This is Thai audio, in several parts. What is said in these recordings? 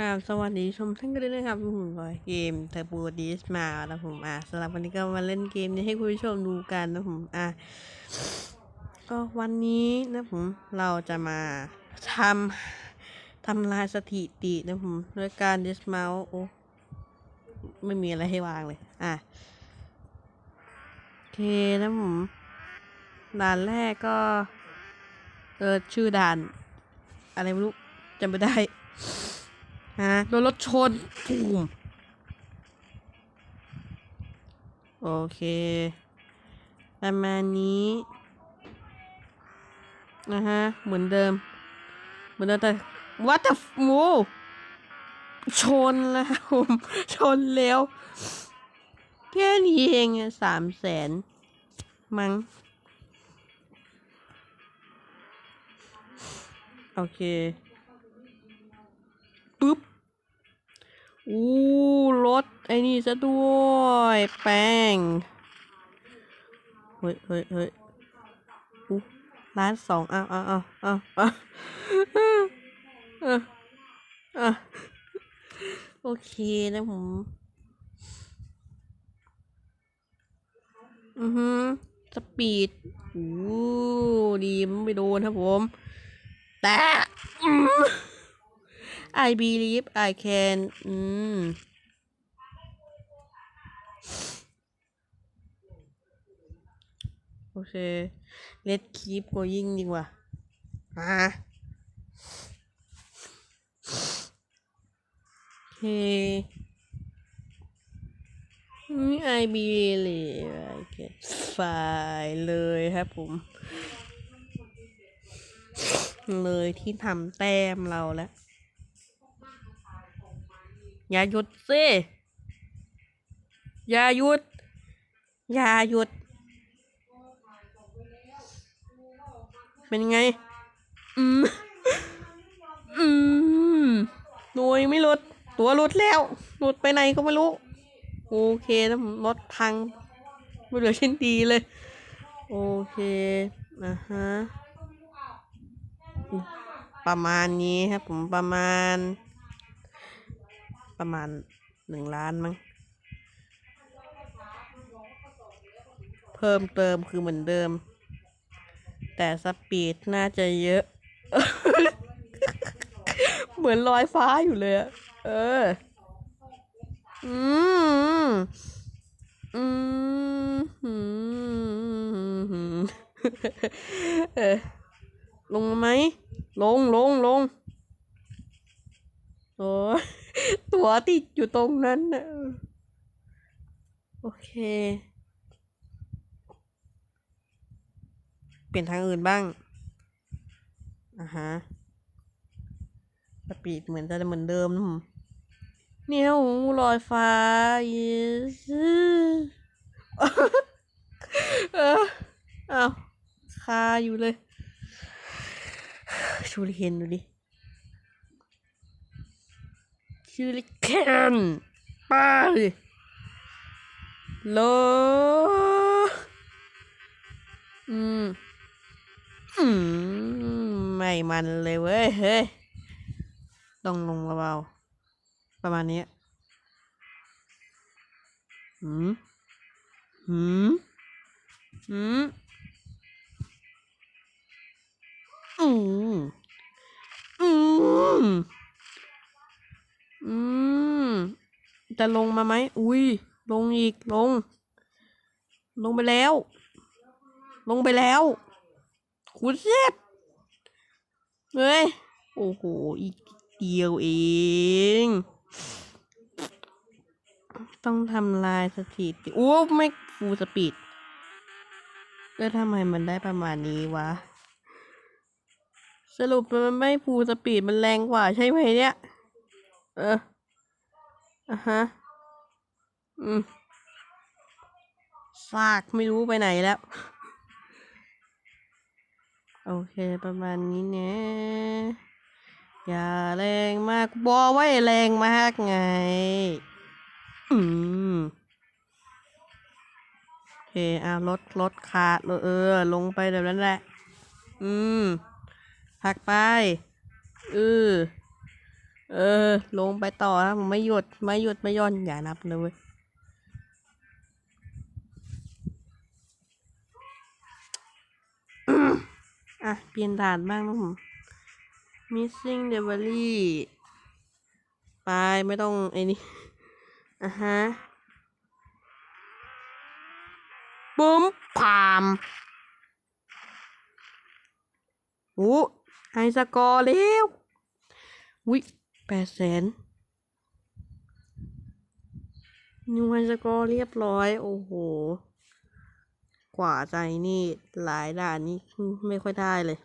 ครับสวัสดีชมท่านกันด้วยนะครับผมก็เกมเทอร์โบดิสมาแล้วผมอะสำหรับวันนี้ก็มาเล่นเกมนี้ให้คุณผู้ชมดูกันนะผมอะก็วันนี้นะผมเราจะมาทำทำลายสถิตินะผมด้วยการดิสมาโอ้ไม่มีอะไรให้วางเลย อะโอเคนะผมด่านแรกก็เออชื่อด่าน อะไรไม่รู้จำไม่ได้ ฮะโดนรถชนตูมโอเค ประมาณนี้นะฮะ เหมือนเดิม เหมือนเดิมแต่ what the f- โว้ชนแล้วผมชนแล้วแค่นี้เองสามแสนมั้งโอเค ปึ๊บอู้รถไอ้นี่ซะด้วยแป้งเฮ้ยเฮ้ยเฮ้ยอู้ร้านสองอ้าวอ้าวอ้าวอ้าวอ้าวอ้าโอเคนะผมอือฮึสปีดอู้ดีมันไม่โดนครับผม แต่ I believe I can อืม โอเค let's keep going ดีกว่าอะโอเคอืม I believe I can fly เลยครับผม เลยที่ทำแต้มเราแล้ว อย่าหยุดสิอย่าหยุด อย่าหยุด เป็นไง อืม อืมหน่วยไม่หลุด ตัวหลุดแล้ว หลุดไปไหนก็ไม่รู้ โอเคนะผมรถพัง ไม่เหลือชิ้นดีเลย โอเคนะฮะ ประมาณนี้ครับผมประมาณ ประมาณหนึ่งล้านมั้ง เพิ่มเติมคือเหมือนเดิม แต่สปีดน่าจะเยอะ เหมือนลอยฟ้าอยู่เลยอะเออ อืม อืมอืมเออลงไหม ลงลงลงโอ้ย ตัวติดอยู่ตรงนั้นนะโอเค เปลี่ยนทางอื่นบ้างอ่าฮะสปีดเหมือนจะเหมือนเดิมนะผมเนี่ยโอ้ลอยฟ้า yes เอออ้าวคาอยู่เลย ชูริเคนดูดิ ชูริเคนไปโลอืม อืม ไม่มันเลยเว้ย เฮ้ยต้องลงเบาๆประมาณนี้หืมหืมหืมอืมอืม จะลงมาไหม อุ้ย ลงอีก ลง ลงไปแล้ว ลงไปแล้วคุณเซฟเฮ้ย โอ้โห อีกเดียวเอง ต้องทำลายสถิติ โอ้ ไม่ฟูสปีดแล้วทำไมมันได้ประมาณนี้วะ สรุปมันไม่ฟูสปีดมันแรงกว่าใช่ไหมเนี่ย เออ อะฮะ อืมซากไม่รู้ไปไหนแล้ว โอเคประมาณนี้นะอย่าแรงมากบอกไว้แรงมากไง อืมโอเคอะลดลดขาดเออ ลงไปแบบนั้นแหละ อืมพักไปเออ เออ ลงไปต่อนะผมไม่หยุดไม่หยุดไม่ย่อนอย่านับเลย อะ เปลี่ยนด่านบ้างนะผม missing delivery ไปไม่ต้องไอ้นี่อะฮะปุ้มพามโอ้ไฮสกอร์แล้ววิ แปดแสนนิวไฮสกอร์เรียบร้อย โอ้โห กว่าใจนี่หลายด่านนี่ไม่ค่อยได้เลย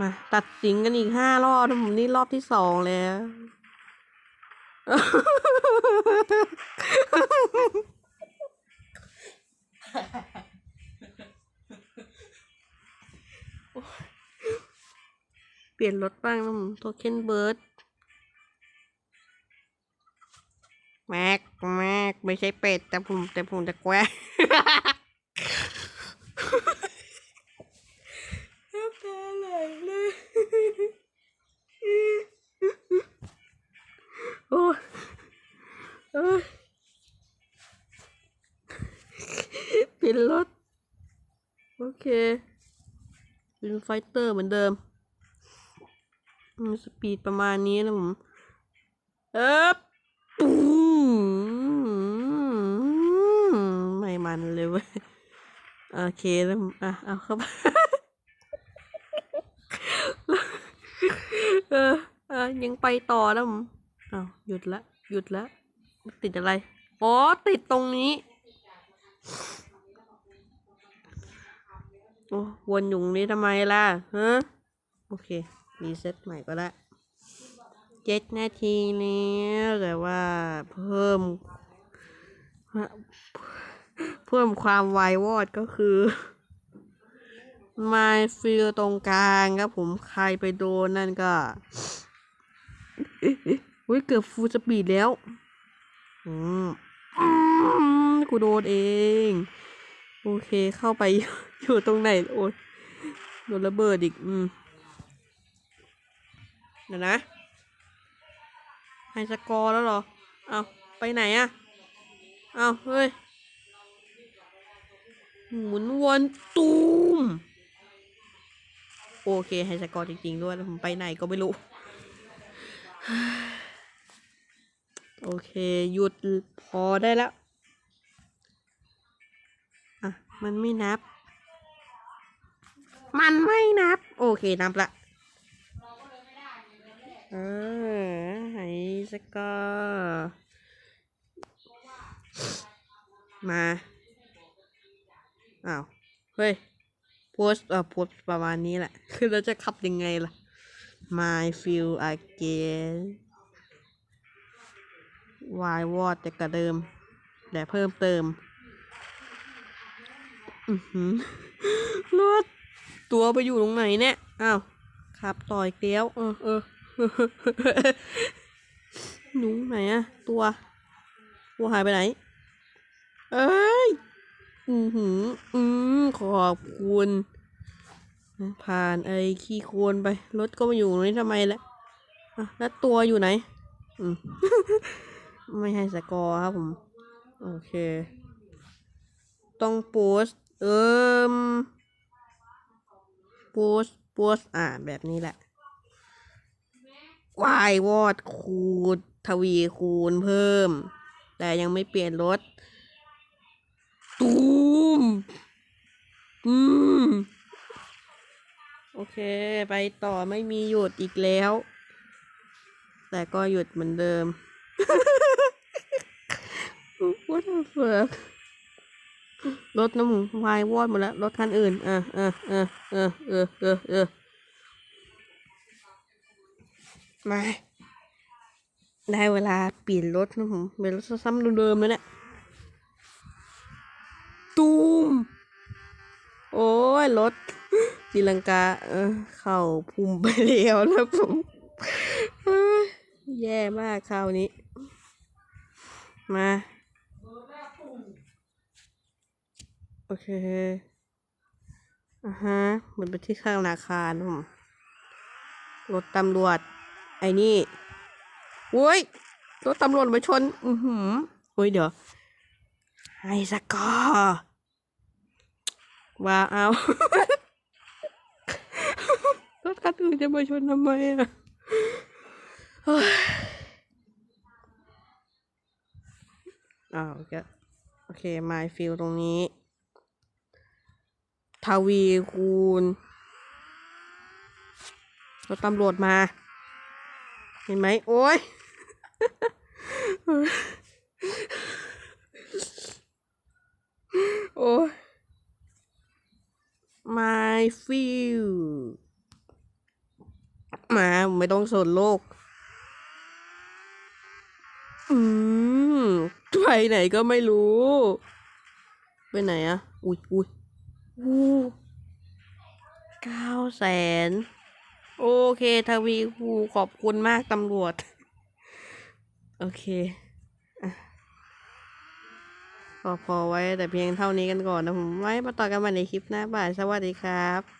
มาตัดสินกันอีกห้ารอบนะผมนี่รอบที่สองแล้ว เปลี่ยนรถบ้างนะผมโทเค็นเบิร์ดแม็กแม็กไม่ใช่เป็ด แต่ผมแต่ผมจะแกวน้ำตาไหลเลยโอ้เอ้เปลี่ยนรถ โอเคเป็นไฟเตอร์เหมือนเดิม สปีดประมาณนี้นะผม เอ๊บปูไม่มันเลยเว้ย โอเคแล้วผมอะ เอาเข้าไปเอออะยังไปต่อนะผมอ้าวหยุดละ หยุดละ ติดอะไร อ๋อ ติดตรงนี้ โอ้วนอยู่ตรงนี้ทำไมล่ะฮะโอเค รีเซ็ตใหม่ก็ได้เจ็ดนาทีแล้แต่ว่าเพิ่ม เพิ่มความไววอดก็คือ My f e e l ตรงกลางครับผมใครไปโดนนั่นก็อุ้ยเกือบฟูลสปีดแล้วอืมอืมกูโดนเอง โอเคเข้าไปอยู่ตรงไหน โอ้ยโดนระเบิดอีก อืม เดี๋ยวนะไฮสกอร์แล้วเหรอ เอาไปไหนอะเอาเฮ้ย หมุนวนตูม โอเคไฮสกอร์จริง ๆ ด้วยแล้วผมไปไหนก็ไม่รู้ โอเค หยุดพอได้แล้ว อะ มันไม่นับ มันไม่นับ โอเค นับละ ออไฮสกอมาอ้าวเฮ้ยโพสเอ่อโพสประมาณนี้แหละ คือเราจะขับยังไงล่ะ My feel again วายวอดแต่กระเดิม แต่เพิ่มเติม อือหือรถตัวไปอยู่ตรงไหนเนี่ย อ้าวขับต่อยเตี้ยวเออเออ หนูไหนอะตัวตัวหายไปไหน เอ้ย อือหือ อืมขอบคุณ ผ่านไอ้ขี้โคลนไป รถก็มาอยู่ตรงนี้ทำไมละอะแล้วตัวอยู่ไหน อืมไม่ให้สกอร์ครับผม โอเค ต้องโพสเอิมโพสโพสอ่าแบบนี้แหละ วายวอดคูณทวีคูณเพิ่ม แต่ยังไม่เปลี่ยนรถ ตูมอืม โอเค ไปต่อไม่มีหยุดอีกแล้ว แต่ก็หยุดเหมือนเดิม What the fuck รถน้ำหมูวายวอดหมดแล้ว รถคันอื่น อะอะอะอะเออเออเออ มา ได้เวลาเปลี่ยนรถนะผมเป็นรถซ้ำๆเดิมๆแล้วเนี่ยตูมโอ้ยรถตีลังกา เออ เข่าพุ่มไปแล้วนะผมแย่มากคราวนี้ มา โอเคอ่าฮะเหมือนไปที่ข้างธนาคารนะผมรถตำรวจ ไอ้นี่โว้ยรถตำรวจมาชน อือหือโอ้ยเดี๋ยวไอ้สกอว่าเอารถคันอื่นจะมาชนทำไมอะอ้าวโอเคโอเคมายฟิลตรงนี้ ทวีคูณรถตำรวจมา เห็นไหมโอ้ยโอ้ย my feel มาไม่ต้องสนโลก อืมไปไหนก็ไม่รู้ ไปไหนอะอุ้ยอุ้ยอู้เก้าแสน โอเค ทวีคูขอบคุณมากตำรวจ โอเคอะก็พอไว้แต่เพียงเท่านี้กันก่อนนะผมไว้มาต่อกันใหม่ในคลิปหน้าบ่ายสวัสดีครับ